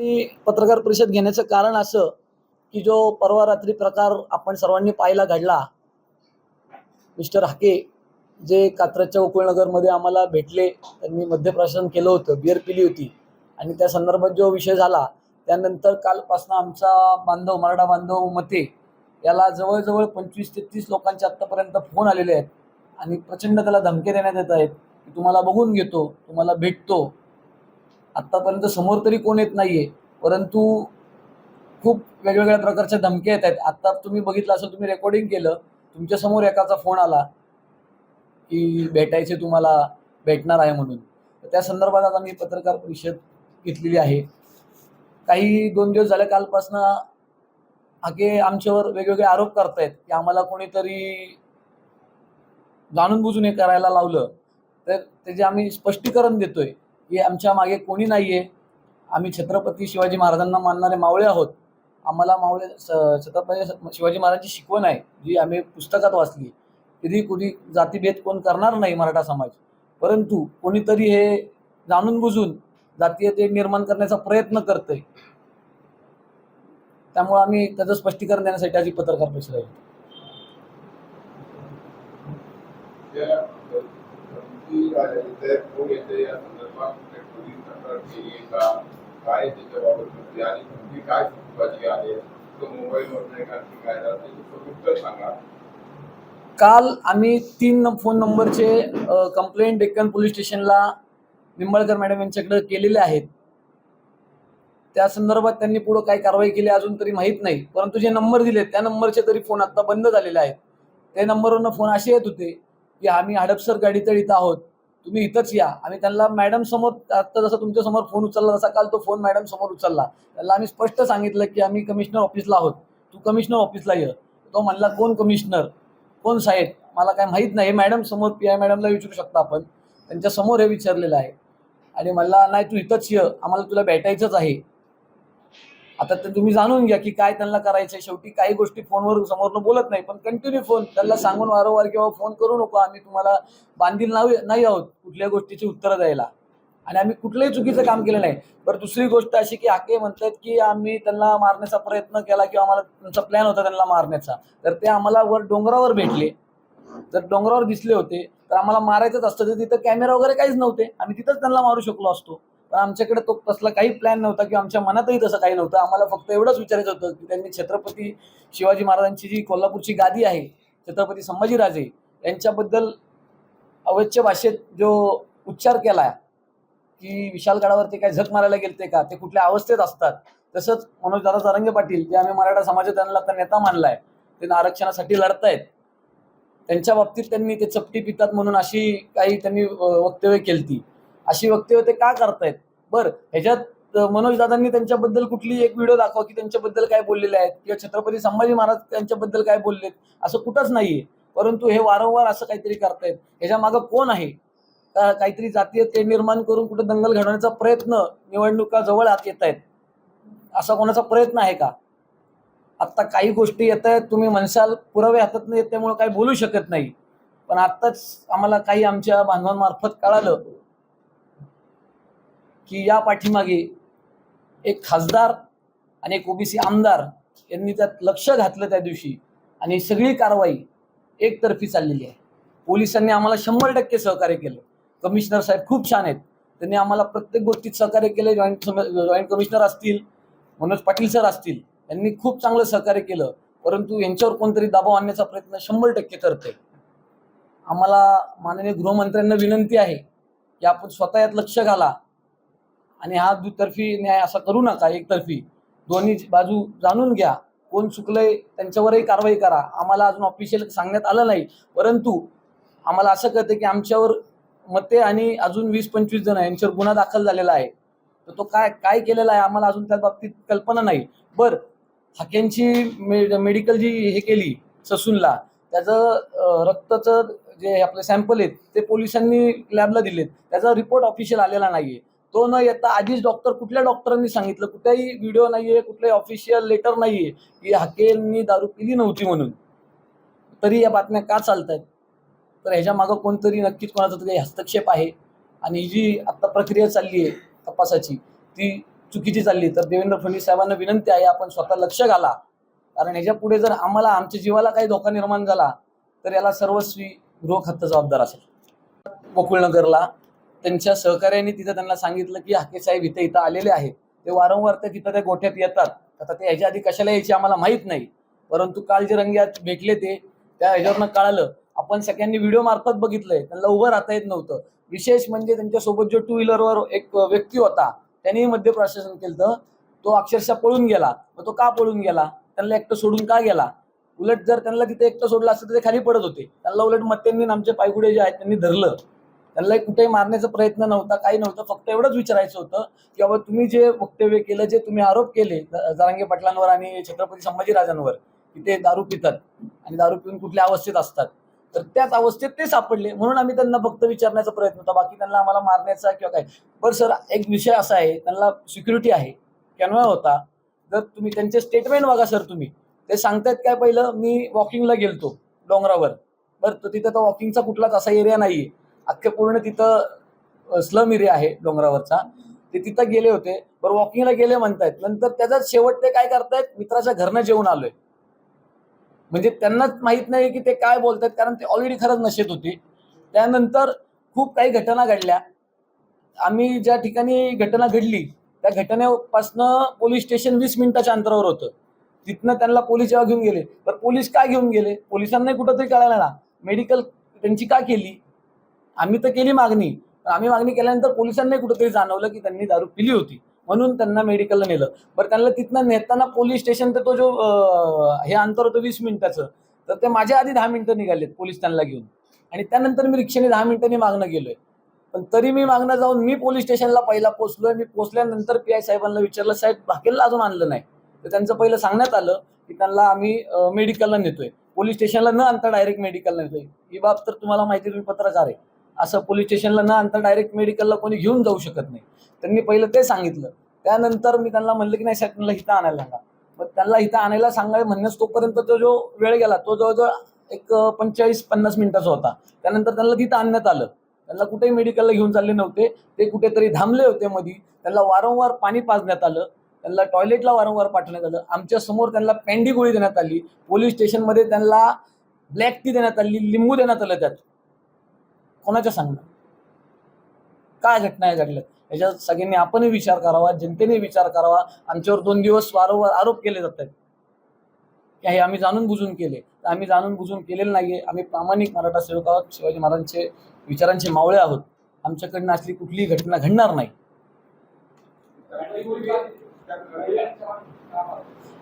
मी पत्रकार परिषद घेण्याचं कारण असं की जो परवा रात्री प्रकार आपण सर्वांनी पाहायला घडला मिस्टर हाके जे कात्रजच्या गोकुळनगरमध्ये आम्हाला भेटले त्यांनी मध्यप्रशासन केलं होतं बिअर पिली होती. आणि त्या संदर्भात जो विषय झाला त्यानंतर कालपासून आमचा बांधव मराठा बांधव मते याला जवळजवळ पंचवीस ते तीस लोकांचे आत्तापर्यंत फोन आलेले आहेत. आणि प्रचंड त्याला धमके देण्यात येत आहेत की तुम्हाला बघून घेतो तुम्हाला भेटतो. आत्तापर्यंत समोर तरी कोण येत नाहीये. परंतु खूप वेगवेगळ्या प्रकारच्या धमक्या येत आहेत. आत्ता तुम्ही बघितलं असं तुम्ही रेकॉर्डिंग केलं तुमच्यासमोर एकाचा फोन आला की भेटायचे तुम्हाला भेटणार आहे म्हणून. तर त्या संदर्भात आता मी पत्रकार परिषद घेतलेली आहे. काही दोन दिवस झाले कालपासनं हाके आमच्यावर वेगवेगळे आरोप करतायत की आम्हाला कोणीतरी जाणून बुजून हे करायला लावलं. तर त्याचे आम्ही स्पष्टीकरण देतोय. की आमच्या मागे कोणी नाही आहे आम्ही छत्रपती शिवाजी महाराजांना मानणारे मावळे आहोत आम्हाला मावळे छत्रपती शिवाजी महाराजांची शिकवण आहे जी आम्ही पुस्तकात वाचली कधी कुणी जातीभेद कोण करणार नाही मराठा समाज परंतु कोणीतरी हे जाणून बुजून जातीय निर्माण करण्याचा प्रयत्न करतंय त्यामुळे आम्ही त्याचं स्पष्टीकरण देण्यासाठी आजी पत्रकार परिषद आहे त्या काय त्याच्याबाबत आणि काय आहे? तो काय सांगा. काल आम्ही तीन फोन नंबरचे कंप्लेंट डेक्कन पोलीस स्टेशनला निंबाळकर मॅडम यांच्याकडे केलेले आहेत. त्या संदर्भात त्यांनी पुढं काय कारवाई केली अजून तरी माहीत नाही. परंतु जे नंबर दिले त्या नंबरचे तरी फोन आता बंद झालेले आहेत. त्या नंबरवरनं फोन असे येत होते की आम्ही हडपसर गाडीतळीत इथं आहोत. तुम्ही इथंच या. आम्ही त्यांना मॅडम समोर आता जसं तुमच्यासमोर फोन उचलला तसा काल तो फोन मॅडम समोर उचलला. त्याला आम्ही स्पष्ट सांगितलं की आम्ही कमिशनर ऑफिसला आहोत. तू कमिशनर ऑफिसला ये. तो म्हणला कोण कमिशनर कोण साहेब? मला काय माहीत नाही. मॅडम समोर पी आय मॅडमला विचारू शकता आपण. त्यांच्यासमोर हे विचारलेलं आहे. आणि मला नाही तू इथंच ये. आम्हाला तुला भेटायचंच आहे. आता तर तुम्ही जाणून घ्या की काय त्यांना करायचंय. शेवटी काही गोष्टी फोनवर समोरनं बोलत नाही पण कंटिन्यू फोन त्यांना सांगून वारंवार किंवा फोन करू नको. आम्ही तुम्हाला बांधील नाही नाही आहोत कुठल्या गोष्टीची उत्तरं द्यायला. आणि आम्ही कुठलंही चुकीचं काम केलं नाही. बरं दुसरी गोष्ट अशी की आके म्हणतात की आम्ही त्यांना मारण्याचा प्रयत्न केला किंवा आम्हाला त्यांचा प्लॅन होता त्यांना मारण्याचा. तर ते आम्हाला वर डोंगरावर भेटले. जर डोंगरावर दिसले होते तर आम्हाला मारायचंच असतं. तर तिथं कॅमेरा वगैरे काहीच नव्हते. आम्ही तिथंच त्यांना मारू शकलो असतो. पण आमच्याकडे तो तसला काही प्लॅन नव्हता किंवा आमच्या मनातही तसं काही नव्हतं. आम्हाला फक्त एवढंच विचारायचं होतं की त्यांनी छत्रपती शिवाजी महाराजांची जी कोल्हापूरची गादी आहे छत्रपती संभाजीराजे यांच्याबद्दल अवच्य भाषेत जो उच्चार केला की विशालगडावरती काय झक मारायला गेलते का ते कुठल्या अवस्थेत असतात. तसंच मनोज दादा तरंगे पाटील जे आम्ही मराठा समाजात त्यांना आता नेता मानलाय ते आरक्षणासाठी लढतायत. त्यांच्या बाबतीत त्यांनी ते चपटी पितात म्हणून अशी काही त्यांनी वक्तव्य केलती. अशी वक्तव्य ते का करतायत? बरं ह्याच्यात मनोज दादांनी त्यांच्याबद्दल कुठली एक व्हिडिओ दाखवा की त्यांच्याबद्दल काय बोललेले आहेत? किंवा छत्रपती संभाजी महाराज त्यांच्याबद्दल काय बोललेत? असं कुठंच नाहीये. परंतु हे वारंवार असं काहीतरी करतायत. ह्याच्या मागं कोण आहे? का काहीतरी जातीय ते निर्माण करून कुठं दंगल घडवण्याचा प्रयत्न निवडणुका जवळ आत येत आहेत असा कोणाचा प्रयत्न आहे का? आत्ता काही गोष्टी येत आहेत तुम्ही म्हणसाल पुरावे हातात नाही येत त्यामुळे काही बोलू शकत नाही. पण आत्ताच आम्हाला काही आमच्या बांधवांमार्फत कळालं की या पाठीमागे एक खासदार आणि एक ओबीसी आमदार यांनी त्यात लक्ष घातलं त्या दिवशी आणि सगळी कारवाई एकतर्फी चाललेली आहे. पोलिसांनी आम्हाला शंभर टक्के सहकार्य केलं. कमिशनर साहेब खूप छान आहेत. त्यांनी आम्हाला प्रत्येक गोष्टीत सहकार्य केले. जॉईंट जॉईंट कमिशनर असतील मनोज पाटील सर असतील यांनी खूप चांगलं सहकार्य केलं. परंतु यांच्यावर कोणतरी दबाव आणण्याचा प्रयत्न शंभर टक्के करते आम्हाला माननीय गृहमंत्र्यांना विनंती आहे की आपण स्वतः यात लक्ष घाला. आणि हा दुतर्फी न्याय असा करू नका एकतर्फी दोन्ही बाजू जाणून घ्या. कोण चुकलंय त्यांच्यावरही कारवाई करा. आम्हाला अजून ऑफिशियल सांगण्यात आलं नाही. परंतु आम्हाला असं कळतं की आमच्यावर मते आणि अजून वीस पंचवीस जण यांच्यावर गुन्हा दाखल झालेला आहे. तर तो काय काय केलेला आहे आम्हाला अजून त्या बाबतीत कल्पना नाही. बर हाक्यांची मे मेडिकल जी हे केली ससूनला त्याचं रक्ताचं जे आपले सॅम्पल आहेत ते पोलिसांनी लॅबला दिलेत. त्याचा रिपोर्ट ऑफिशियल आलेला नाही आहे तो न येता आधीच डॉक्टर कुठल्या डॉक्टरांनी सांगितलं? कुठलाही व्हिडिओ नाहीये कुठलाही ऑफिशियल लेटर नाहीये. की हाकेलनी दारू पिली नव्हती म्हणून. तरी या बातम्या का चालत आहेत तर ह्याच्या मागं कोणतरी नक्कीच कोणाचा तरी हस्तक्षेप आहे. आणि ही जी आता प्रक्रिया चालली आहे तपासाची ती चुकीची चालली तर देवेंद्र फडणवीस साहेबांना विनंती आहे आपण स्वतः लक्ष घाला. कारण ह्याच्या पुढे जर आम्हाला आमच्या जीवाला काही धोका निर्माण झाला तर याला सर्वस्वी गृह खातं जबाबदार असेल. गोकुळनगरला त्यांच्या सहकार्याने तिथं त्यांना सांगितलं की हाके साहेब इथं इथं आलेले आहेत. ते वारंवार ते तिथं त्या गोठ्यात येतात. आता ते ह्याच्या आधी कशाला यायची आम्हाला माहीत नाही. परंतु काल जे रंग्यात भेटले ते त्या ह्याच्यावरनं कळालं. आपण सगळ्यांनी व्हिडिओ मार्फत बघितलंय. त्यांना उभं राहता येत नव्हतं. विशेष म्हणजे त्यांच्यासोबत जो टू व्हीलरवर एक व्यक्ती होता त्यांनी मध्य प्रशासन केलं तो अक्षरशः पळून गेला. मग तो का पळून गेला? त्यांना एकटं सोडून का गेला? उलट जर त्यांना तिथे एकटं सोडलं असतं तर ते खाली पडत होते. त्यांना उलट मत्यांनी आमचे पायगुडे जे आहेत त्यांनी धरलं. त्यांना कुठेही मारण्याचा प्रयत्न नव्हता काही नव्हतं. फक्त एवढंच विचारायचं होतं की बाबा तुम्ही जे वक्तव्य केलं जे तुम्ही आरोप केले जरांगे पाटलांवर आणि छत्रपती संभाजीराजांवर की ते दारू पितात आणि दारू पिऊन कुठल्या अवस्थेत असतात. तर त्याच अवस्थेत ते सापडले. म्हणून आम्ही त्यांना फक्त विचारण्याचा प्रयत्न होता. बाकी त्यांना आम्हाला मारण्याचा किंवा काय. बरं सर एक विषय असा आहे त्यांना सिक्युरिटी आहे. कॅनवा होता. जर तुम्ही त्यांचे स्टेटमेंट बघा सर तुम्ही. ते सांगतायत काय पहिलं? मी वॉकिंगला गेलतो डोंगरावर. बरं तर तिथं तर वॉकिंगचा कुठलाच असा एरिया नाही आहे अख्खे पूर्ण तिथं स्लम एरिया आहे डोंगरावरचा. ते तिथं गेले होते. बरं वॉकिंगला गेले म्हणतायत. नंतर त्याचा शेवट ते काय करतायत? मित्राच्या घरनं जेवून आलोय. म्हणजे त्यांनाच माहीत नाही की ते काय बोलतात कारण ते ऑलरेडी खरंच नशेत होते. त्यानंतर खूप काही घटना घडल्या. आम्ही ज्या ठिकाणी घटना घडली त्या घटनेपासनं पोलीस स्टेशन वीस मिनिटाच्या अंतरावर होतं. तिथनं त्यांना पोलीस जेव्हा घेऊन गेले. तर पोलीस काय घेऊन गेले? पोलिसांनाही कुठंतरी कळायला ना. मेडिकल त्यांची का केली? आम्ही तर केली मागणी. आम्ही मागणी केल्यानंतर पोलिसांनी कुठेतरी जाणवलं की त्यांनी दारू पिली होती. म्हणून त्यांना मेडिकलला नेलं. बरं त्यांना तिथनं नेताना पोलीस स्टेशन तर तो जो हे अंतर होतं वीस मिनिटाचं तर ते माझ्या आधी दहा मिनिटं निघालेत पोलीस त्यांना घेऊन. आणि त्यानंतर मी रिक्षेने दहा मिनिटांनी मागणं गेलोय पण तरी मी मागणं जाऊन मी पोलीस स्टेशनला पहिला पोचलोय. मी पोचल्यानंतर पी आय साहेबांना विचारलं साहेब भाकेलला अजून आणलं नाही. तर त्यांचं पहिलं सांगण्यात आलं की त्यांना आम्ही मेडिकलला नेतोय. पोलीस स्टेशनला न आणता डायरेक्ट मेडिकलला नेतोय. ही बाब तर तुम्हाला माहिती आहे, तुम्ही पत्रकार आहे. असं पोलीस स्टेशनला न आणता डायरेक्ट मेडिकलला कोणी घेऊन जाऊ शकत नाही. त्यांनी पहिलं ते सांगितलं. त्यानंतर मी त्यांना म्हणलं की नाही साहेब त्यांना इथं आणायला सांगा. मग त्यांना इथं आणायला सांगायला म्हणण्यास तोपर्यंत तो जो वेळ गेला तो जवळजवळ एक पंचेचाळीस पन्नास मिनिटाचा होता. त्यानंतर त्यांना तिथं आणण्यात आलं. त्यांना कुठेही मेडिकलला घेऊन चालले नव्हते. ते कुठेतरी थांबले होते मधी. त्यांना वारंवार पाणी पाजण्यात आलं. त्यांना टॉयलेटला वारंवार पाठवण्यात आलं. आमच्यासमोर त्यांना पॅन्डी गोळी देण्यात आली. पोलीस स्टेशनमध्ये त्यांना ब्लॅक टी देण्यात आली लिंबू देण्यात आलं त्यात. कोणाच्या सांगणं काय घटना आहे घडल्यात याच्यात सगळ्यांनी आपणही विचार करावा जनतेने विचार करावा. आमच्यावर दोन दिवस वारंवार आरोप केले जात आहेत की हे आम्ही जाणून बुजून केले. तर आम्ही जाणून बुजून केलेलं नाहीये. आम्ही प्रामाणिक मराठा सेवक आहोत. शिवाजी महाराजांचे विचारांचे मावळे आहोत. आमच्याकडनं असली कुठलीही घटना घडणार नाही.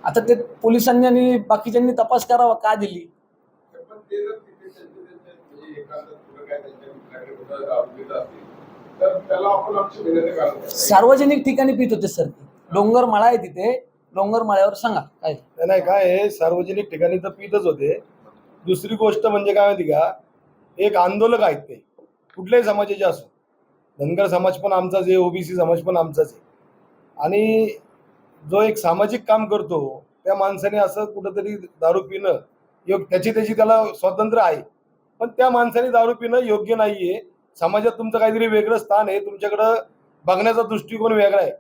आता ते पोलिसांनी आणि बाकीच्यांनी तपास करावा. का दिली? सार्वजनिक ठिकाणी पित होते सर. डोंगर माळा आहे तिथे. डोंगर माळ्यावर सांगा काय? नाही, नाही काय आहे? सार्वजनिक ठिकाणी तर पितच होते. दुसरी गोष्ट म्हणजे काय माहिती का? एक आंदोलक आहेत ते. कुठल्याही समाजाचे असो. धनगर समाज पण आमचाच आहे ओबीसी समाज पण आमचाच आहे. आणि जो एक सामाजिक काम करतो त्या माणसाने असं कुठंतरी दारू पिणं योग त्याची त्याची त्याला स्वातंत्र्य आहे. पण त्या माणसाने दारू पिणं योग्य नाहीये. समाजात तुमचं काहीतरी वेगळं स्थान आहे. तुमच्याकडं बघण्याचा दृष्टिकोन वेगळा आहे.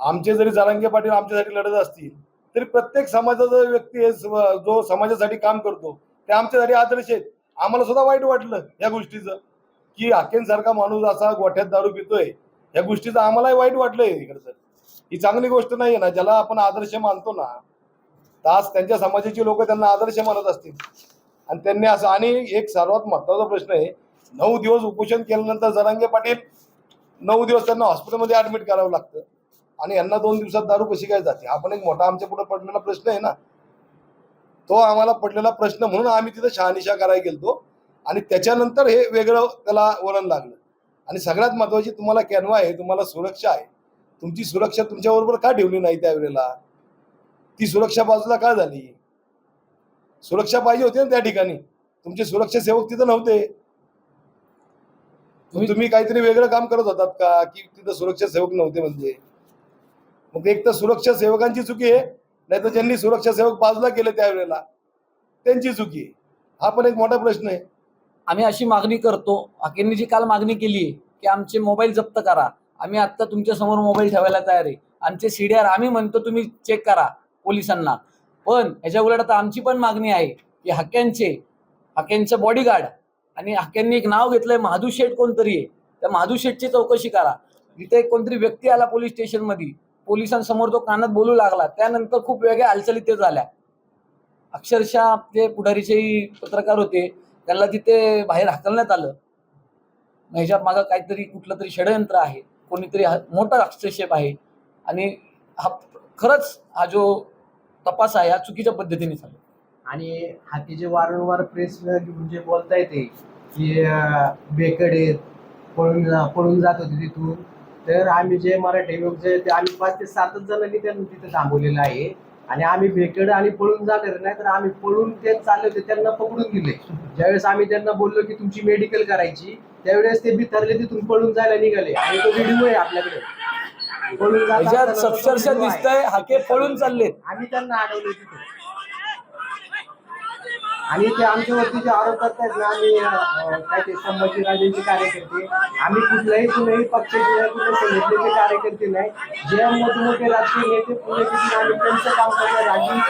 आमचे जरी जरांगे पाटील आमच्यासाठी लढत असतील तरी प्रत्येक समाजाचा व्यक्ती आहे जो समाजासाठी काम करतो ते आमच्यासाठी आदर्श आहेत. आम्हाला सुद्धा वाईट वाटलं या गोष्टीचं की हाकेनसारखा माणूस असा गोठ्यात दारू पितोय. या गोष्टीचं आम्हालाही वाईट वाटलंय इकडचं ही चांगली गोष्ट नाहीये ना. ज्याला आपण आदर्श मानतो ना तास त्यांच्या समाजाची लोक त्यांना आदर्श मानत असतील. आणि त्यांनी असं आणि एक सर्वात महत्त्वाचा प्रश्न आहे नऊ दिवस उपोषण केल्यानंतर जरांगे पाटील नऊ दिवस त्यांना हॉस्पिटलमध्ये ऍडमिट करावं लागतं. आणि यांना दोन दिवसात दारू कशी काय जाते? हा पण एक मोठा आमच्या पुढे पडलेला प्रश्न आहे ना. तो आम्हाला पडलेला प्रश्न म्हणून आम्ही तिथं शहानिशा करायला गेलतो. आणि त्याच्यानंतर हे वेगळं त्याला वळण लागलं. आणि सगळ्यात महत्वाची तुम्हाला कॅनवा आहे तुम्हाला सुरक्षा आहे. तुमची सुरक्षा तुमच्याबरोबर का ठेवली नाही त्यावेळेला? ती सुरक्षा बाजूला का झाली? सुरक्षा पाहिजे होती ना त्या ठिकाणी. तुमचे सुरक्षा सेवक तिथं नव्हते. तुम्ही काहीतरी वेगळं काम करत होतात का की तिथं सुरक्षा सेवक नव्हते म्हणजे? मग एक तर सुरक्षा सेवकांची चुकी आहे नाही तर ज्यांनी सुरक्षा सेवक बाजूला केले त्यावेळेला त्यांची चुकी आहे. हा पण एक मोठा प्रश्न आहे. आम्ही अशी मागणी करतो हाकेंनी जी काल मागणी केली की आमचे मोबाईल जप्त करा. आम्ही आत्ता तुमच्यासमोर मोबाईल ठेवायला तयार आहे. आमचे सीडीआर आम्ही म्हणतो तुम्ही चेक करा पोलिसांना. पण ह्याच्या उलट आता आमची पण मागणी आहे की हाक्यांचे हक्यांचं बॉडीगार्ड आणि हाक्यांनी एक नाव घेतलंय महादू शेठ कोणतरी आहे. त्या महादू शेठची चौकशी करा. तिथे एक कोणतरी व्यक्ती आला पोलीस स्टेशनमध्ये पोलिसांसमोर तो कानात बोलू लागला. त्यानंतर खूप वेगळ्या हालचाली ते झाल्या. अक्षरशः आपले पुढारीचेही पत्रकार होते त्यांना तिथे बाहेर हाकलण्यात आलं. ह्याच्या मागं काहीतरी कुठलं तरी षडयंत्र आहे. कोणीतरी मोठा हस्तक्षेप आहे. आणि हा खरंच हा जो तपास आहे हा चुकीच्या पद्धतीने झाला. आणि हाती जे वारंवार प्रेस म्हणजे जे बोलता येते की बेकडे पळून पळून जात होते तिथून. तर आम्ही जे मराठी लोक जे ते आम्ही पाच ते सातच जणांनी त्यांना तिथे थांबवलेलं आहे. आणि आम्ही भेकड आणि पळून जाणार नाही तर आम्ही पळून ते चालले होते त्यांना पकडून दिले. ज्यावेळेस आम्ही त्यांना बोललो की तुमची मेडिकल करायची त्यावेळेस ते बिथरले तिथून पळून जायला निघाले. आणि तो व्हिडिओ आहे आपल्याकडे. त्याच्यात जात ह्याच्यात आहे. दिसतंय हाके पळून चाललेत आम्ही त्यांना अडवले तिथे आणि ते आमच्यावरती जे आरोप करतायत ना आम्ही अं, काय ते संभाजीराजेंचे कार्यकर्ते आम्ही कुठल्याही कुठल्याही पक्षाचे नाही, कुठल्या संघटनेचे कार्यकर्ते नाही जे मोठमोठे राजकीय नेते पुणे तिथून आम्ही त्यांचं काम करणार राजी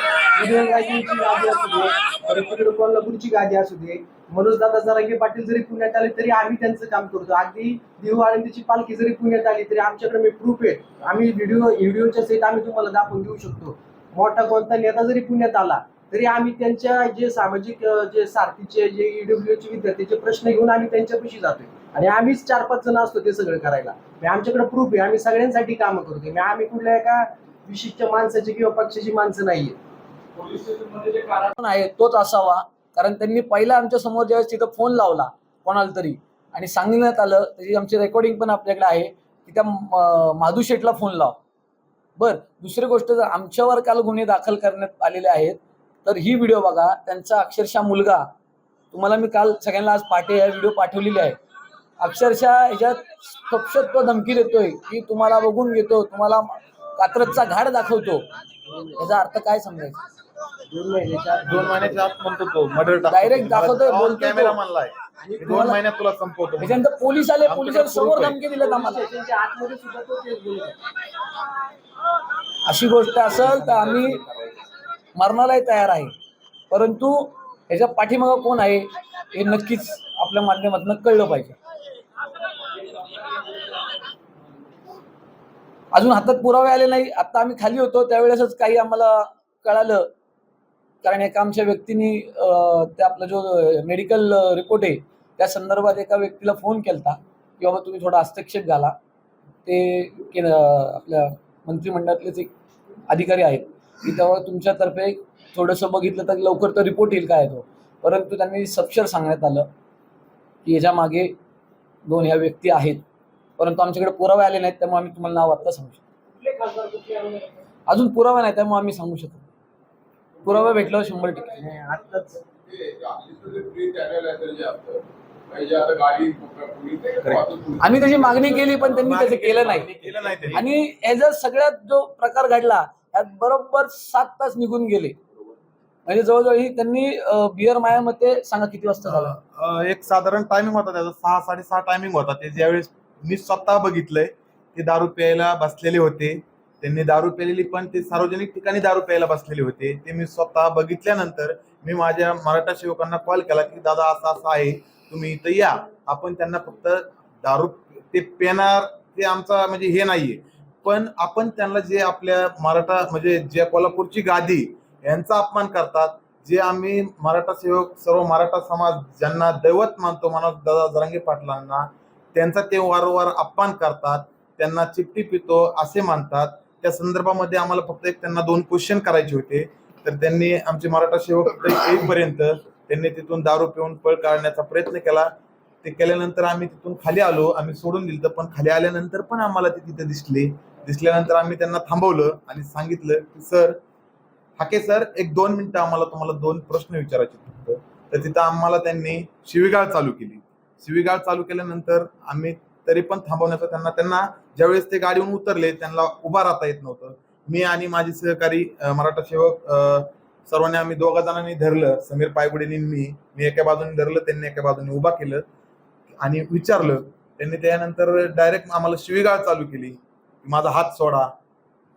उदयनराजेंची गादी असू दे परत तिकडे कोल्हापूरची गादी असू दे मनोज दादा जरांगे पाटील जरी पुण्यात आले तरी आम्ही त्यांचं काम करतो. अगदी आळंदीची पालखी जरी पुण्यात आली तरी आमच्याकडे मी प्रूफ आहे. आम्ही व्हिडिओ व्हिडिओच्या सहित आम्ही तुम्हाला दाखवून देऊ शकतो. मोठा कोणता नेता जरी पुण्यात आला तरी आम्ही त्यांच्या जे सामाजिक जे सारथीचे जे ईडब्ल्यू चे विद्यार्थ्याचे प्रश्न घेऊन आम्ही त्यांच्यापाशी जातोय. आणि आम्हीच चार पाच जण असतो ते सगळं करायला. आमच्याकडे प्रूफ आहे. आम्ही सगळ्यांसाठी कामं करतोय. आम्ही कुठल्या एका विशिष्ट माणसाची किंवा पक्षाची माणसं नाहीये. पोलीस स्टेशनमध्ये जे कारण आहे तोच असावा. कारण त्यांनी पहिला आमच्यासमोर ज्यावेळेस तिथं फोन लावला कोणाला तरी आणि सांगण्यात आलं त्याची आमची रेकॉर्डिंग पण आपल्याकडे आहे की त्या माधू शेठला फोन लाव. बर दुसरी गोष्ट जर आमच्यावर काल गुन्हे दाखल करण्यात आलेले आहेत तर ही व्हिडिओ बघा त्यांचा अक्षरशः मुलगा तुम्हाला मी काल सगळ्यांना आज पाठे या व्हिडिओ पाठवलेली आहे. अक्षरशः ह्याच्यात सपशत तो धमकी देतोय की तुम्हाला बघून घेतो तुम्हाला कात्रतचा घाट दाखवतो. याचा अर्थ काय समजायचा? दोन महिन्याच्या आत दोन महिन्याच्या आत म्हणतो तो मर्डर Direct दाखवतोय, बोलतोय तो. कॅमेरा म्हणलाय आणि दोन तुम्हाला- महिन्यात तुला संपवतो. त्याच्यानंतर पोलीस आले आमच्याकडे proof आहे. धमकी दिल्यात आम्हाला स्टेशनच्या आतमध्ये सुद्धा तो तेच बोलत आहे. अशी गोष्ट असेल तर आम्ही मरणालाही तयार आहे परंतु ह्याच्या पाठीमागं कोण आहे हे नक्कीच आपल्या माध्यमातून कळलं पाहिजे अजून हातात पुरावे आले नाही आता आम्ही खाली होतो त्यावेळेसच काही आम्हाला कळालं कारण एका आमच्या व्यक्तीने ते आपला जो मेडिकल रिपोर्ट आहे त्या संदर्भात एका व्यक्तीला फोन केलता की बाबा तुम्ही थोडा हस्तक्षेप घाला. ते आपल्या मंत्रिमंडळातलेच एक अधिकारी आहेत की तेव्हा तुमच्यातर्फे थोडंसं बघितलं तर लवकर तर रिपोर्ट येईल काय तो. परंतु त्यांनी सपशर सांगण्यात आलं की याच्या मागे दोन ह्या व्यक्ती आहेत. परंतु आमच्याकडे पुरावे आले नाहीत त्यामुळे आम्ही तुम्हाला नाव आत्ता सांगू शकतो? अजून पुरावा नाही त्यामुळे आम्ही सांगू शकतो पुरावा भेटल्यावर शंभर टक्के. आम्ही त्याची मागणी केली पण त्यांनी त्याचं केलं नाही. केलं नाही त्यांनी. आणि ह्याचा सगळ्यात जो प्रकार घडला त्यात बरोबर सात तास निघून गेले. म्हणजे जवळजवळ ही त्यांनी बिअर मायामध्ये सांगा किती वाजता झाला? एक साधारण टायमिंग होता त्याचा. सहा साडेसहा टायमिंग होता. ते ज्यावेळेस मी स्वतः बघितलंय ते दारू प्यायला बसलेले होते. त्यांनी दारू प्यालेली पण ते सार्वजनिक ठिकाणी दारू प्यायला बसलेले होते. ते मी स्वतः बघितल्यानंतर मी माझ्या मराठा सेवकांना कॉल केला की दादा असं असं आहे. तुम्ही इथं या. आपण त्यांना फक्त दारू ते पेणार ते आमचा म्हणजे हे नाहीये. पण आपण त्यांना जे आपल्या मराठा म्हणजे जे कोल्हापूरची गादी यांचा अपमान करतात जे आम्ही मराठा सेवक सर्व मराठा समाज ज्यांना दैवत मानतो मनोज दादा जरांगे पाटलांना त्यांचा ते वारंवार अपमान करतात त्यांना चिपटी पितो असे मानतात. त्या संदर्भामध्ये आम्हाला फक्त एक त्यांना दोन क्वेश्चन करायचे होते. तर त्यांनी आमचे मराठा सेवक येईपर्यंत त्यांनी तिथून दारू पिऊन पळ काढण्याचा प्रयत्न केला. ते केल्यानंतर आम्ही तिथून खाली आलो. आम्ही सोडून दिलं पण खाली आल्यानंतर पण आम्हाला ते तिथे दिसले. दिसल्यानंतर आम्ही त्यांना थांबवलं आणि सांगितलं की सर हाके सर एक दोन मिनिटं आम्हाला तुम्हाला दोन प्रश्न विचारायचे फक्त. तर तिथं आम्हाला त्यांनी शिवीगाळ चालू केली. शिवीगाळ चालू केल्यानंतर आम्ही तरी पण थांबवण्याचा त्यांना त्यांना ज्यावेळेस ते गाडीवरून उतरले त्यांना उभा राहता येत नव्हतं. मी आणि माझे सहकारी मराठा सेवक सर्वांनी आम्ही दोघा जणांनी धरलं. समीर पायगुडेनी मी. मी एका बाजूने धरलं त्यांनी एका बाजूने उभा केलं आणि विचारलं. त्यांनी त्यानंतर डायरेक्ट आम्हाला शिवीगाळ चालू केली. माझा हात सोडा.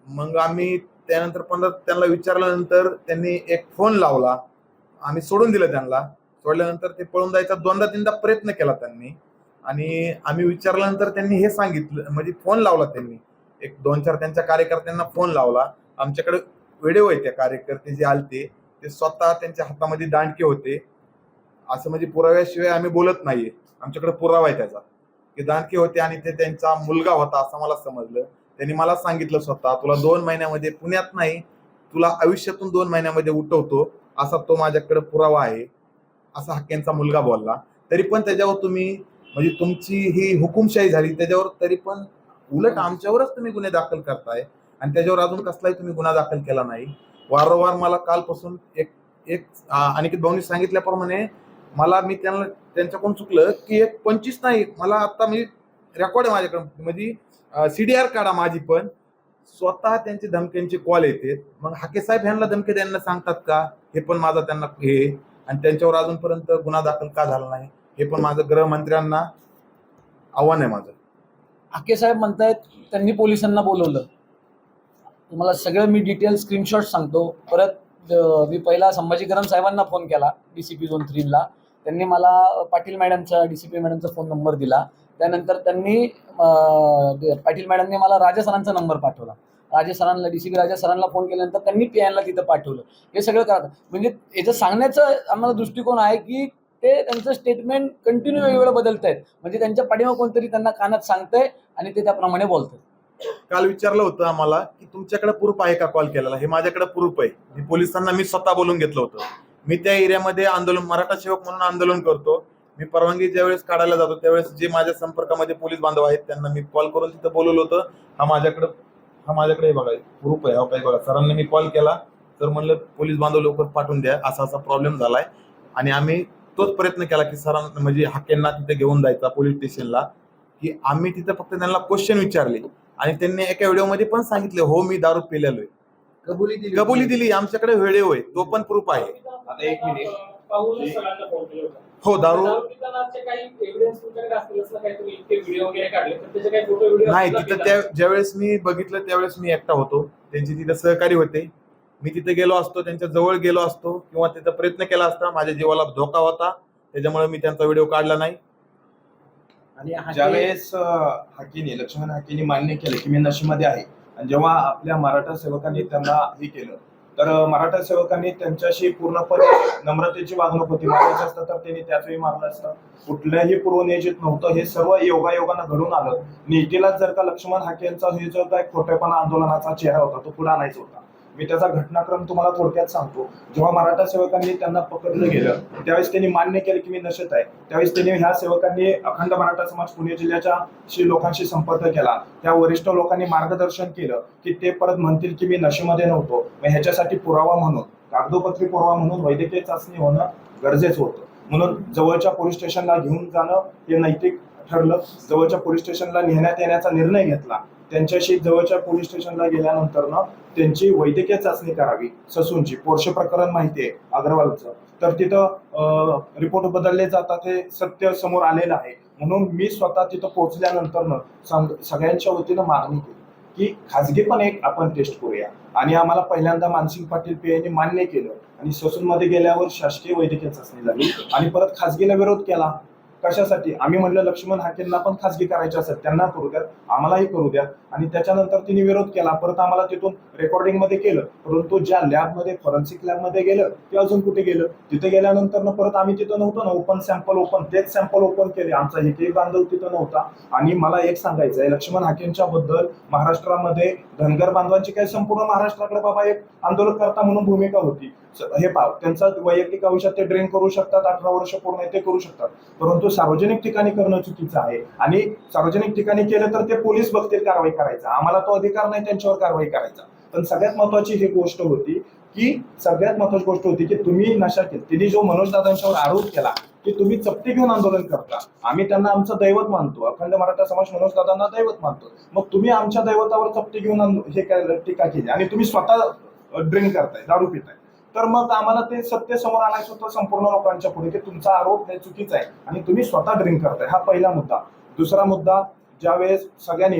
मग आम्ही त्यानंतर पण त्यांना विचारल्यानंतर त्यांनी एक फोन लावला. आम्ही सोडून दिलं त्यांना. सोडल्यानंतर ते पळून जायचा दोनदा तीनदा प्रयत्न केला त्यांनी. आणि आम्ही विचारल्यानंतर त्यांनी हे सांगितलं म्हणजे फोन लावला त्यांनी. एक दोन चार त्यांच्या कार्यकर्त्यांना फोन लावला. आमच्याकडे व्हिडिओ आहे त्या कार्यकर्ते जे आलते ते स्वतः त्यांच्या हातामध्ये दांडके होते. असं म्हणजे पुराव्याशिवाय आम्ही बोलत नाहीये. आमच्याकडे पुरावा आहे त्याचा. की दांडके होते आणि ते त्यांचा मुलगा होता असं मला समजलं. त्यांनी मला सांगितलं स्वतः तुला दोन महिन्यामध्ये पुण्यात नाही तुला आयुष्यातून दोन महिन्यामध्ये उठवतो. असा तो माझ्याकडे पुरावा आहे. असा हक्क्यांचा मुलगा बोलला. तरी पण त्याच्यावर तुम्ही म्हणजे तुमची ही हुकुमशाही झाली त्याच्यावर तरी पण उलट आमच्यावरच तुम्ही गुन्हे दाखल करताय आणि त्याच्यावर अजून कसलाही तुम्ही गुन्हा दाखल केला नाही. वारंवार मला कालपासून एक एक अनिकेत भाऊनी सांगितल्याप्रमाणे मला मी त्यांना त्यांच्याकडून चुकलं की एक पंचवीस नाही मला आता मी रेकॉर्ड आहे माझ्याकडे. म्हणजे सीडीआर काढा माझी पण. स्वतः त्यांचे धमक्यांचे कॉल येते. मग हाके साहेब ह्यांना धमके त्यांना सांगतात का? हे पण माझा त्यांना हे. आणि त्यांच्यावर अजूनपर्यंत गुन्हा दाखल का झाला नाही? हे पण माझं गृहमंत्र्यांना आव्हान आहे माझं. हाके साहेब म्हणतायत त्यांनी पोलिसांना बोलवलं. तुम्हाला सगळं मी डिटेल स्क्रीनशॉट सांगतो. परत मी पहिला संभाजी कदम साहेबांना फोन केला डी सी पी झोन थ्रीला. त्यांनी मला पाटील मॅडमचा डी सी पी मॅडमचा फोन नंबर दिला. त्यानंतर त्यांनी पाटील मॅडमने मला राजा सरांचा नंबर पाठवला. राजा सरांना डी सी पी राजा सरांना फोन केल्यानंतर त्यांनी पी ला तिथं पाठवलं. हे सगळं करतात म्हणजे याचं सांगण्याचं आम्हाला दृष्टिकोन आहे की ते त्यांचं स्टेटमेंट कंटिन्यू वेगवेगळं बदलत आहेत म्हणजे त्यांच्या पाठीमा कोणतरी त्यांना कानात सांगतंय आणि ते त्याप्रमाणे बोलतात. काल विचारलं होतं आम्हाला की तुमच्याकडे प्रूफ आहे का कॉल केलेला? हे माझ्याकडे प्रूफ आहे. मी पोलिसांना मी स्वतः बोलून घेतलं होतं. मी त्या एरियामध्ये आंदोलन मराठा सेवक म्हणून आंदोलन करतो. मी परवानगी ज्यावेळेस काढायला जातो त्यावेळेस जे माझ्या संपर्कामध्ये पोलीस बांधव आहेत त्यांना मी कॉल करून तिथं बोलवलं होतं. हा माझ्याकडे हा माझ्याकडे बघा प्रूफ आहे. हा काही बघा. सरांनी मी कॉल केला. तर म्हणलं पोलीस बांधव लवकर पाठवून द्या. असा असा प्रॉब्लेम झालाय. आणि आम्ही तोच प्रयत्न केला की सरांना म्हणजे हाकेंना तिथे घेऊन जायचा पोलीस स्टेशनला की आम्ही तिथं फक्त त्यांना क्वेश्चन विचारले. आणि त्यांनी एका व्हिडिओमध्ये पण सांगितले हो मी दारू पिलेलो आहे कबुली दिली. कबुली दिली. आमच्याकडे व्हिडिओ आहे. तो पण प्रूफ आहे. आता एक मिनिट. हो दारू दारू पितानाचे काही एव्हिडन्स तुमच्याकडे असतील असं काही तुम्ही इतके व्हिडिओ वगैरे काढले तर त्याचे काही फोटो व्हिडिओ नाही तिथं त्या ज्यावेळेस मी बघितलं त्यावेळेस मी एकटा होतो. त्यांची तिथं सहकारी होते. मी तिथे गेलो असतो त्यांच्या जवळ गेलो असतो किंवा तिथं प्रयत्न केला असता माझ्या जीवाला धोका होता त्याच्यामुळे मी त्यांचा व्हिडिओ काढला नाही. आणि ज्यावेळेस हाकीने लक्ष्मण हाकीने मान्य केलं की मी नशेमध्ये आहे आणि जेव्हा आपल्या मराठा सेवकांनी त्यांना हे केलं तर मराठा सेवकांनी त्यांच्याशी पूर्णपणे नम्रतेची वागणूक होती. मारायचं असतं तर त्यांनी त्याच वेळी मारलं असतं. कुठल्याही पूर्वनियोजित नव्हतं. हे सर्व योगायोगानं घडून आलं. नीतीलाच जर का लक्ष्मण हाके यांचा हे जो काय खोटेपणा आंदोलनाचा चेहरा होता तो पुढे आणायचा होता. मी त्याचा घटनाक्रम तुम्हाला थोडक्यात सांगतो. जेव्हा मराठा सेवकांनी त्यांना पकडलं गेलं त्यावेळेस त्यांनी मान्य केलं की मी नशेत आहे. त्यावेळेस त्यांनी ह्या सेवकांनी अखंड मराठा समाज पुणे जिल्ह्याच्या श्री लोकांशी संपर्क केला. त्या वरिष्ठ लोकांनी मार्गदर्शन केलं की ते परत म्हणतील की मी नशेमध्ये नव्हतो. मग ह्याच्यासाठी पुरावा म्हणून कागदोपत्री पुरावा म्हणून वैद्यकीय चाचणी होणं गरजेचं होतं. म्हणून जवळच्या पोलीस स्टेशनला घेऊन जाणं हे नैतिक ठरलं. जवळच्या पोलीस स्टेशनला नेण्यात येण्याचा निर्णय घेतला. त्यांच्याशी जवळच्या पोलीस स्टेशनला गेल्यानंतर ना त्यांची वैद्यकीय चाचणी करावी. ससूनची पोरशे प्रकरण माहिती आहे अग्रवालचं. तर तिथं रिपोर्ट बदलले जातात हे सत्य समोर आलेलं आहे. म्हणून मी स्वतः तिथं पोहोचल्यानंतर सांग- सगळ्यांच्या वतीनं मागणी केली की खाजगी पण एक आपण टेस्ट करूया. आणि आम्हाला पहिल्यांदा मानसिंग पाटील पी यांनी मान्य केलं. आणि ससूनमध्ये गेल्यावर शासकीय वैद्यकीय चाचणी झाली. आणि परत खाजगीला विरोध केला. कशासाठी? आम्ही म्हणलं लक्ष्मण हाकेंना पण खासगी करायचे असेल त्यांना करू द्या आम्हालाही करू द्या. आणि त्याच्यानंतर तिने विरोध केला. परत आम्हाला तिथून रेकॉर्डिंगमध्ये केलं. परंतु ज्या लॅबमध्ये फॉरेन्सिक लॅबमध्ये गेलं ते अजून कुठे गेलं? तिथे गेल्यानंतर ना परत आम्ही तिथं नव्हतो ना. ओपन सॅम्पल ओपन तेच सॅम्पल ओपन केले. आमचा एकही बांधव तिथं नव्हता. आणि मला एक सांगायचं आहे लक्ष्मण हाकेंच्या बद्दल महाराष्ट्रामध्ये धनगर बांधवांची काही संपूर्ण महाराष्ट्राकडे बाबा एक आंदोलन करता म्हणून भूमिका होती. हे पाव त्यांचा वैयक्तिक आयुष्यात ते ड्रिंक करू शकतात अठरा वर्ष पूर्ण आहे ते करू शकतात. परंतु सार्वजनिक ठिकाणी करणं चुकीचं आहे. आणि सार्वजनिक ठिकाणी केलं तर ते पोलीस बघतील कारवाई करायचा. आम्हाला तो अधिकार नाही त्यांच्यावर कारवाई करायचा. पण सगळ्यात महत्वाची ही गोष्ट होती की सगळ्यात महत्वाची गोष्ट होती की तुम्ही नशा केली. तिने जो मनोज दादांच्यावर आरोप केला की तुम्ही चपटी घेऊन आंदोलन करता. आम्ही त्यांना आमचं दैवत मानतो. अखंड मराठा समाज मनोज दादांना दैवत मानतो. मग तुम्ही आमच्या दैवतावर चपटी घेऊन हे टीका केली आणि तुम्ही स्वतः ड्रिंक करताय दारू पिताय. तर मग आम्हाला ते सत्य समोर आणायचं होतं संपूर्ण लोकांच्या पुढे की तुमचा आरोप हे चुकीचा आहे आणि तुम्ही स्वतः ड्रिंक करताय. हा पहिला मुद्दा. दुसरा मुद्दा ज्यावेळेस सगळ्यांनी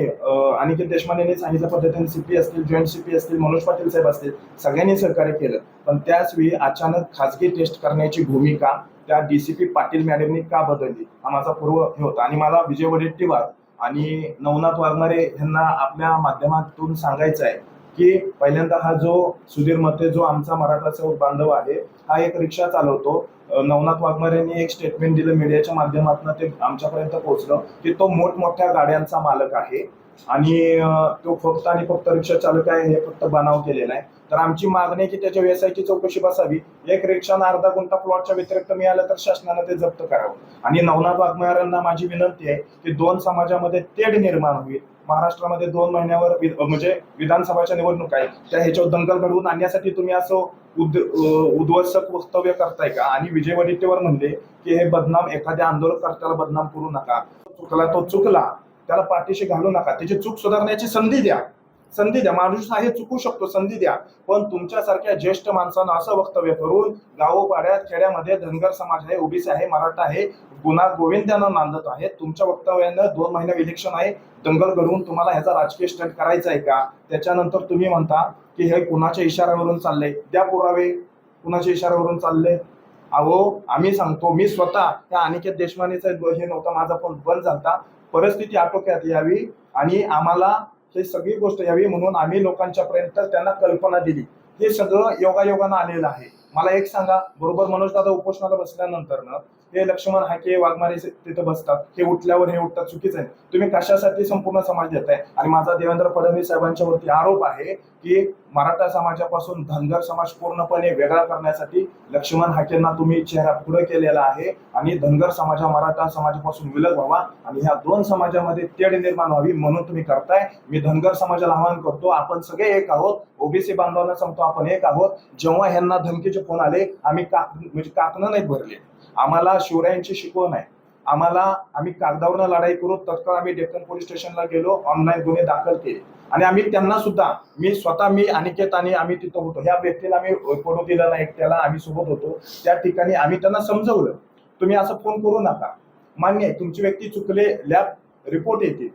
अनिकेत देशमाने सांगितल्या पद्धतीने सीपी असतील जॉईंट सीपी असतील मनोज पाटील साहेब असतील सगळ्यांनी सहकार्य केलं. पण त्याच वेळी अचानक खासगी टेस्ट करण्याची भूमिका त्या डीसीपी पाटील मॅडमनी का बदलली? हा माझा पूर्व हे होता. आणि मला विजय वडेट्टीवार आणि नवनाथ वाघमारे यांना आपल्या माध्यमातून सांगायचं आहे की पहिल्यांदा हा जो सुधीर मते जो आमचा मराठा सेवक बांधव आहे हा एक रिक्षा चालवतो. नवनाथ वाघमारे यांनी एक स्टेटमेंट दिलं मीडियाच्या माध्यमातून ते आमच्यापर्यंत पोहोचलं की तो मोठमोठ्या गाड्यांचा मालक आहे. आणि तो फक्त आणि फक्त रिक्षा चालक आहे हे फक्त बनाव केलेला आहे. तर आमची मागणी आहे की त्याच्या व्यवसायाची चौकशी बसावी. एक रिक्षानं अर्धा गुंठा प्लॉटच्या व्यतिरिक्त मिळालं तर शासनानं ते जप्त करावं. आणि नवनाथ वाघमाऱ्यांना माझी विनंती आहे की दोन समाजामध्ये तेढ निर्माण होईल. महाराष्ट्रामध्ये दोन महिन्यावर म्हणजे विधानसभाच्या निवडणूक आहे त्या ह्याच्यावर दंगल घडवून आणण्यासाठी तुम्ही असं उद अं, वक्तव्य करताय का? आणि विजय वडेट्टीवार म्हणले की हे बदनाम एखाद्या आंदोलनकर्त्याला बदनाम करू नका. चुकला तो चुकला. त्याला पाठीशी घालू नका. त्याची चूक सुधारण्याची संधी द्या. संधी द्या. माणूस आहे चुकू शकतो संधी द्या. पण तुमच्यासारख्या ज्येष्ठ माणसानं असं वक्तव्य करून गावोपाड्यात खेड्यामध्ये धनगर समाज आहे ओबीसी आहे मराठा आहे गुन्हा गोविंद्यानं नांदत आहे. तुमच्या वक्तव्यानं दोन महिन्यात इलेक्शन आहे. दंगल घडवून तुम्हाला ह्याचा राजकीय स्टंट करायचा आहे का? त्याच्यानंतर तुम्ही म्हणता की हे कुणाच्या इशाऱ्यावरून चाललंय? द्या पुरावे. कुणाच्या इशाऱ्यावरून चाललंय? अहो आम्ही सांगतो मी स्वतः त्या अनिकेत देशमानेचा हे नव्हता माझा फोन बंद झाला परिस्थिती आटोक्यात यावी आणि आम्हाला ते सगळी गोष्ट यावी म्हणून आम्ही लोकांच्या पर्यंत त्यांना कल्पना दिली. हे सगळं योगायोगानं आलेलं आहे. मला एक सांगा बरोबर मनोज दादा उपोषणाला बसल्यानंतर ना हे लक्ष्मण हाके वाघमारे तिथे बसतात. हे उठल्यावर हे उठतात. चुकीचं आहे. तुम्ही कशासाठी संपूर्ण समाज देताय? आणि माझा देवेंद्र फडणवीस साहेबांच्या वरती आरोप आहे की मराठा समाजापासून धनगर समाज पूर्णपणे वेगळा करण्यासाठी लक्ष्मण हाकेंना तुम्ही चेहरा पुढे केलेला आहे आणि धनगर समाज हा मराठा समाजापासून विलग व्हावा आणि ह्या दोन समाजामध्ये तेढ निर्माण व्हावी म्हणून तुम्ही करताय. मी धनगर समाजाला आवाहन करतो आपण सगळे एक आहोत. ओबीसी बांधवांना सांगतो आपण एक आहोत. जेव्हा ह्यांना धमकीचे फोन आले आम्ही का म्हणजे काकणं नाही भरले. आम्हाला शिवरायांची शिकवण आहे. आम्हाला आम्ही कागदावरनं लढाई करू तत्काळ आम्ही डेक्कन पोलीस स्टेशनला गेलो ऑनलाईन गुन्हे दाखल केले. आणि आम्ही त्यांना सुद्धा मी स्वतः मी अनिकेत आणि आम्ही तिथं होतो. ह्या व्यक्तीला आम्ही पडू दिलं नाही त्याला आम्ही सोबत होतो. त्या ठिकाणी आम्ही त्यांना समजवलं. तुम्ही असं फोन करू नका. मान्य आहे तुमची व्यक्ती चुकले लॅब रिपोर्ट येतील.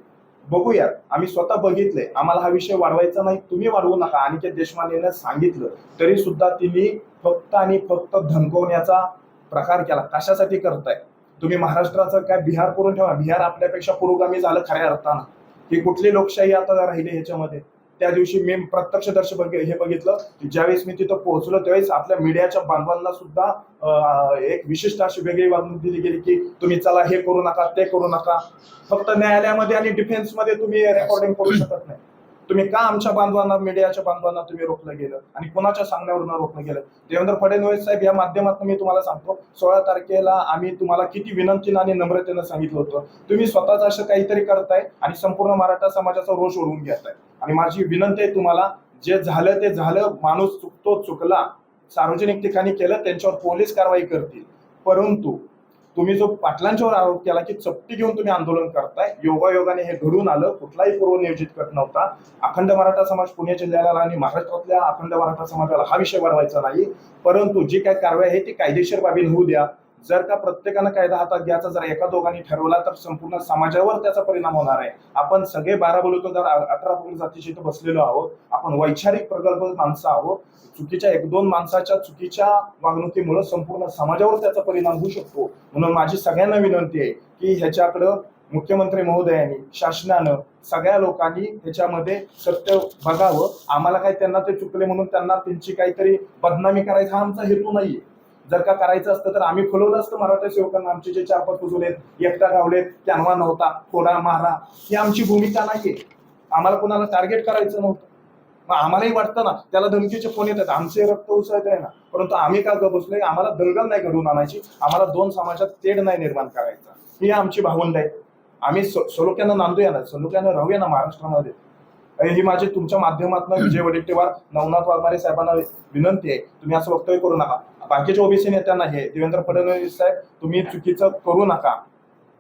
बघूयात. आम्ही स्वतः बघितले. आम्हाला हा विषय वाढवायचा नाही. तुम्ही वाढवू नका. अनिकेत देशमानेनं सांगितलं. तरी सुद्धा तिने फक्त आणि फक्त धमकवण्याचा प्रकार केला. कशासाठी करताय तुम्ही महाराष्ट्राचं काय बिहार करून ठेवा. बिहार आपल्यापेक्षा पुरोगामी झालं खऱ्या अर्थानं. ही कुठली लोकशाही आता राहिली ह्याच्यामध्ये? त्या दिवशी मी प्रत्यक्षदर्शी बघ हे बघितलं की ज्यावेळेस मी तिथं पोहोचलो त्यावेळेस आपल्या मीडियाच्या बांधवांना सुद्धा एक विशिष्ट अशी वेगळी वागणूक दिली गेली की तुम्ही चला हे करू नका ते करू नका. फक्त न्यायालयामध्ये आणि डिफेन्समध्ये तुम्ही रेकॉर्डिंग करू शकत नाही. तुम्ही का आमच्या बांधवांना मीडियाच्या बांधवांना तुम्ही रोखलं गेलं? आणि कुणाच्या सांगण्यावरून रोखलं गेलं? देवेंद्र फडणवीस साहेब या माध्यमातून मी तुम्हाला सांगतो सोळा तारखेला आम्ही तुम्हाला किती विनंतीनं आणि नम्रतेनं सांगितलं होतं. तुम्ही स्वतःच असं काहीतरी करताय आणि संपूर्ण मराठा समाजाचा रोष ओढवून घेताय. आणि माझी विनंती आहे तुम्हाला जे झालं ते झालं माणूस चुकतो चुकला सार्वजनिक ठिकाणी केलं त्यांच्यावर पोलीस कारवाई करतील. परंतु तुम्ही जो पाटलांच्यावर आरोप केला की चपटी घेऊन तुम्ही आंदोलन करताय योगायोगाने हे घडून आलं कुठलाही पूर्वनियोजित कट नव्हता. अखंड मराठा समाज पुणे जिल्ह्याला आणि महाराष्ट्रातल्या अखंड मराठा समाजाला हा विषय वाढवायचा नाही. परंतु जी काय कारवाई आहे ती कायदेशीर बाबी होऊ द्या. जर का प्रत्येकानं कायदा हातात घ्यायचा जर एका दोघांनी ठरवला तर संपूर्ण समाजावर त्याचा परिणाम होणार आहे. आपण सगळे बारा बलुतेदार अठरा पगड जातीशी इथं बसलेलो आहोत. आपण वैचारिक प्रगल्भ माणसं आहोत. चुकीच्या एक दोन माणसाच्या चुकीच्या वागणुकीमुळे संपूर्ण समाजावर त्याचा परिणाम होऊ शकतो. म्हणून माझी सगळ्यांना विनंती आहे की ह्याच्याकडं मुख्यमंत्री महोदयांनी शासनानं सगळ्या लोकांनी ह्याच्यामध्ये सत्य बघावं. आम्हाला काही त्यांना ते चुकले म्हणून त्यांना त्यांची काहीतरी बदनामी करायचा हा आमचा हेतू नाहीये. जर का करायचं असतं तर आम्ही फुलवलं असतं मराठा सेवकांना. आमचे जे चार पाच पुजवलेत एकटा गावलेत कॅनवा नव्हता. कोडा मारा ही आमची भूमिका नाहीये. आम्हाला कोणाला टार्गेट करायचं नव्हतं. मग आम्हालाही वाटतं ना त्याला धमकीचे फोन येतात. आमचे रक्त उसळत आहे ना. परंतु आम्ही का बसलोय? आम्हाला दंगल नाही घडवून आणायची. आम्हाला दोन समाजात तेढ नाही निर्माण करायचा. ही आमची भावंड आहे. आम्ही सलोक्यानं नांदूया ना. सलोक्यानं राहूया ना महाराष्ट्रामध्ये. ही माझी तुमच्या माध्यमातून विजय वडेट्टीवार नवनाथ वाघमारे साहेबांना विनंती आहे. तुम्ही असं वक्तव्य करू नका. बाकीच्या ओबीसी नेत्यांना हे देवेंद्र फडणवीस साहेब तुम्ही चुकीचं करू नका.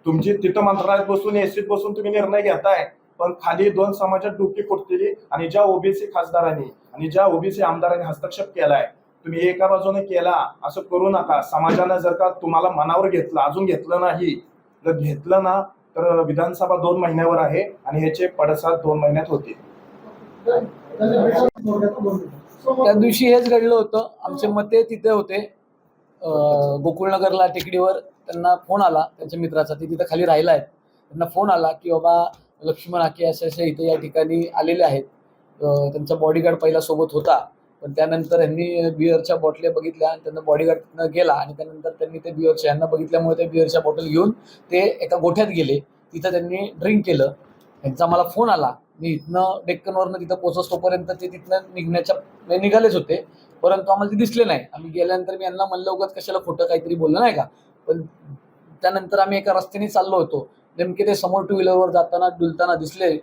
तुमची तिथं मंत्रालयात बसून एसीत बसून तुम्ही निर्णय घेताय पण खाली दोन समाजात डोकी फुटलेली आणि ज्या ओबीसी खासदारांनी आणि ज्या ओबीसी आमदारांनी हस्तक्षेप केलाय तुम्ही एका बाजूने केला असं करू नका. समाजानं जर का तुम्हाला मनावर घेतलं अजून घेतलं नाही जर घेतलं ना तर विधानसभा दोन महिन्यावर आहे आणि ह्याचे पडसाद दोन महिन्यात होते त्या दिवशी हेच घडलं होतं. आमचे मते तिथे होते. गोकुळनगरला टेकडीवर त्यांना फोन आला. त्यांच्या मित्राचा. ते तिथं खाली राहिला आहेत त्यांना फोन आला की बाबा लक्ष्मण आके असे असे इथे या ठिकाणी आलेले आहेत. त्यांचा बॉडीगार्ड पहिला सोबत होता. पण त्यानंतर ह्यांनी बिअरच्या बॉटल्या बघितल्या आणि त्यांना बॉडीगार्ड गेला आणि त्यानंतर त्यांनी ते बिअरच्या यांना बघितल्यामुळे ते बिअरच्या बॉटल घेऊन ते एका गोठ्यात गेले. तिथं त्यांनी ड्रिंक केलं. यांचा मला फोन आला. मी इथनं डेक्कनवरनं तिथं पोहोचस तोपर्यंत ते तिथनं निघण्याच्या निघालेच होते. परंतु आम्हाला ते दिसले नाही. आम्ही गेल्यानंतर मी यांना म्हणलं उगाच कशाला खोटं काहीतरी बोललं नाही का? पण त्यानंतर आम्ही एका रस्त्याने चाललो होतो. नेमके ते समोर टू व्हीलरवर जाताना डुलताना दिसले.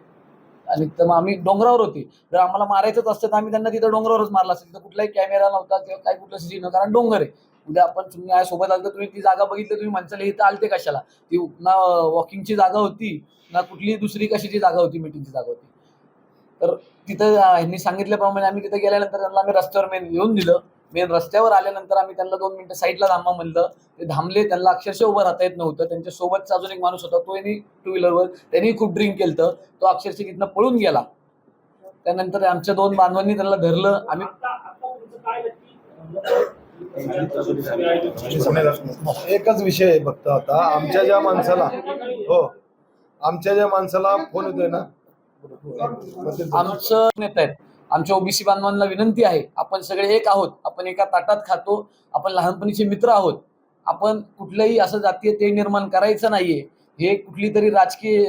आणि तर मग आम्ही डोंगरावर होती. जर आम्हाला मारायचंच असतं तर आम्ही त्यांना तिथं डोंगरावरच मारला असतं. तिथं कुठलाही कॅमेरा नव्हता किंवा काही कुठलं सीसी नव्हतं कारण डोंगर आहे. उद्या आपण तुम्ही आहे सोबत आलं तर तुम्ही ती जागा बघितली तुम्ही माणसाला इथं आलते कशाला? ती ना वॉकिंगची जागा होती ना कुठली दुसरी कशाची जागा होती मीटिंगची जागा होती. तर तिथं ह्यांनी सांगितल्याप्रमाणे आम्ही तिथं गेल्यानंतर त्यांना आम्ही रस्त्यावर मेन येऊन दिलं. मेन रस्त्यावर आल्यानंतर आम्ही त्यांना दोन मिनिटं साईडला थांबा म्हणलं. ते धामले त्यांना अक्षरशः उभं राहता येत नव्हतं. त्यांच्या सोबतचा अजून एक माणूस होता तो यांनी टू व्हीलरवर त्यांनी खूप ड्रिंक केलं तो अक्षरशः तिथनं पळून गेला. त्यानंतर आमच्या दोन बांधवांनी त्यांना धरलं. आम्ही एकच विषय आहे फक्त आता आमच्या ज्या माणसाला हो आमच्या ज्या माणसाला फोन येतोय ना आमचं नेत आहेत. आमच्या ओबीसी बांधवांना विनंती आहे आपण सगळे एक आहोत आपण एका ताटात खातो आपण लहानपणीचे मित्र आहोत आपण कुठलंही असं जातीय ते निर्माण करायचं नाहीये हे कुठली तरी राजकीय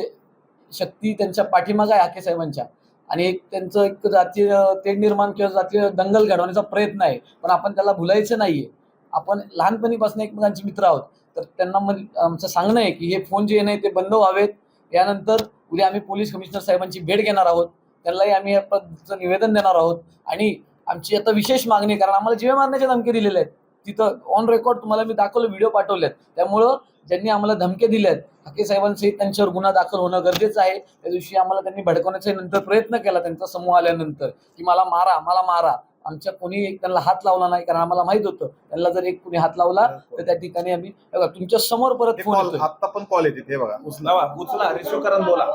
शक्ती त्यांच्या पाठीमागा आहे हाके साहेबांच्या. आणि एक त्यांचं एक जातीय ते निर्माण किंवा जातीय दंगल घडवण्याचा प्रयत्न आहे. पण आपण त्याला भुलायचं नाहीये. आपण लहानपणीपासून एकमेकांचे मित्र आहोत. तर त्यांना मग आमचं सांगणं आहे की हे फोन जे नाही ते बंद व्हावेत. यानंतर उद्या आम्ही पोलीस कमिशनर साहेबांची भेट घेणार आहोत. त्यांनाही आम्ही या निवेदन देणार आहोत. आणि आमची आता विशेष मागणी आहे, कारण आम्हाला जीवे मारण्याच्या धमकी दिलेल्या आहेत. तिथं ऑन रेकॉर्ड तुम्हाला मी दाखवलं व्हिडिओ पाठवलेत त्यामुळं ज्यांनी आम्हाला धमके दिल्यात हाके साहेबांसहित त्यांच्यावर गुन्हा दाखल होणं गरजेचं आहे. त्या दिवशी आम्हाला त्यांनी भडकवण्याचा नंतर प्रयत्न केला त्यांचा समूह आल्यानंतर की मला मारा मला मारा. आमच्या कोणी एक त्यांना हात लावला नाही कारण आम्हाला माहीत होतं त्यांना जर एक कुणी हात लावला तर त्या ठिकाणी आम्ही हे बघा, तुमच्यासमोर परत फोन आता पण कॉल येते हे बघा उचला. उचला रिसिव्ह करा बोला.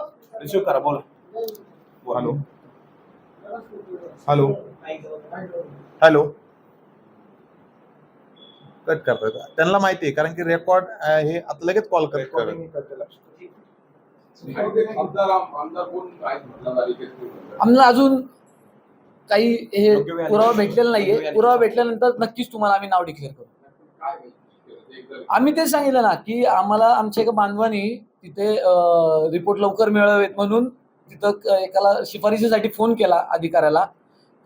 रिसिव्ह करा बोला. हॅलो. हॅलो. हॅलो. कट करतात त्यांना माहिती आहे कारण की रेकॉर्ड हे आता लगेच कॉल करतात म्हटलं? आम्हाला अजून काही हे पुरावा भेटलेला नाहीये. पुरावा भेटल्यानंतर नक्कीच तुम्हाला आम्ही नाव डिक्लेअर करू. आम्ही तेच सांगितलं ना की आम्हाला आमच्या एका बांधवानी तिथे रिपोर्ट लवकर मिळावेत म्हणून तिथं एकाला शिफारशीसाठी फोन केला अधिकाऱ्याला.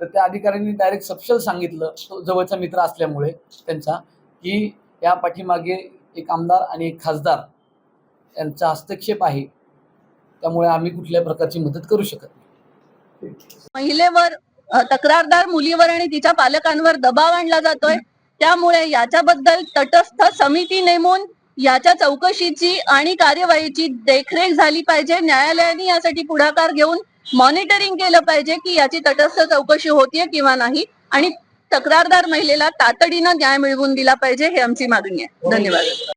तर त्या अधिकाऱ्यांनी डायरेक्ट सपशल सांगितलं तो जवळचा मित्र असल्यामुळे त्यांचा. की या पाठीमागे एक आमदार आणि एक खासदार यांचा हस्तक्षेप आहे. त्यामुळे आम्ही कुठल्या प्रकारची मदत करू शकत नाही. महिलेवर तक्रारदार मुलीवर आणि तिच्या पालकांवर दबाव आणला जातोय. त्यामुळे याच्याबद्दल तटस्थ समिती नेमून याच्या चौकशीची आणि कार्यवाहीची देखरेख झाली पाहिजे. न्यायालयाने यासाठी पुढाकार घेऊन मॉनिटरिंग केलं पाहिजे की याची तटस्थ चौकशी होतीये किंवा नाही. आणि तक्रारदार महिलेला तातडीनं न्याय मिळवून दिला पाहिजे हे आमची मागणी आहे. धन्यवाद.